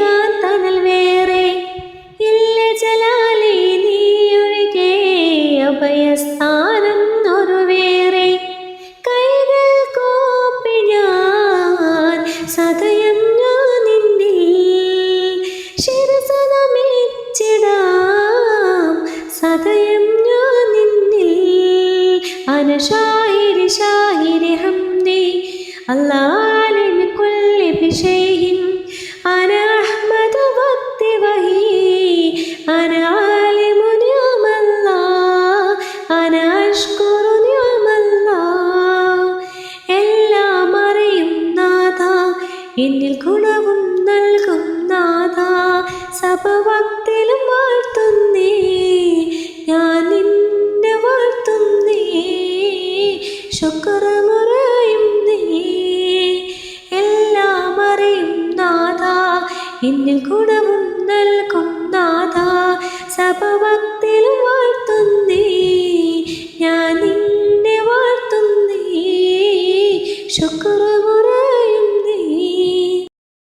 തനൽ വേറെ. ഇല്ല ജലാലി നീയൊഴികെ അഭയസ്ഥാനം ഒരു വേറെ. കൈകൾ കോപ്പി ഞാൻ സതയം ഞാൻ നിന്നിൽ ശിരസനമിച്ചിടാം സതയം ഞാൻ നിന്നിൽ അനശാഹിരി ശാഹിരി ഹംദി. അല്ലാ അന അഷ്കുറു നിഅമല്ലാ എല്ലാം അറിയും നാഥ. എന്നിൽ ഗുണവും നൽകും നാഥ. സഭവക്തിലും വാഴ്ത്തുന്നേ. ഞാൻ നിന്നെ വാഴ്ത്തുന്നേ. ശുക്രമുറയും നീ. എല്ലാം അറിയും നാഥ. എന്നിൽ ഗുണവും നൽകും നാഥ. സഭവക്തിലും şükür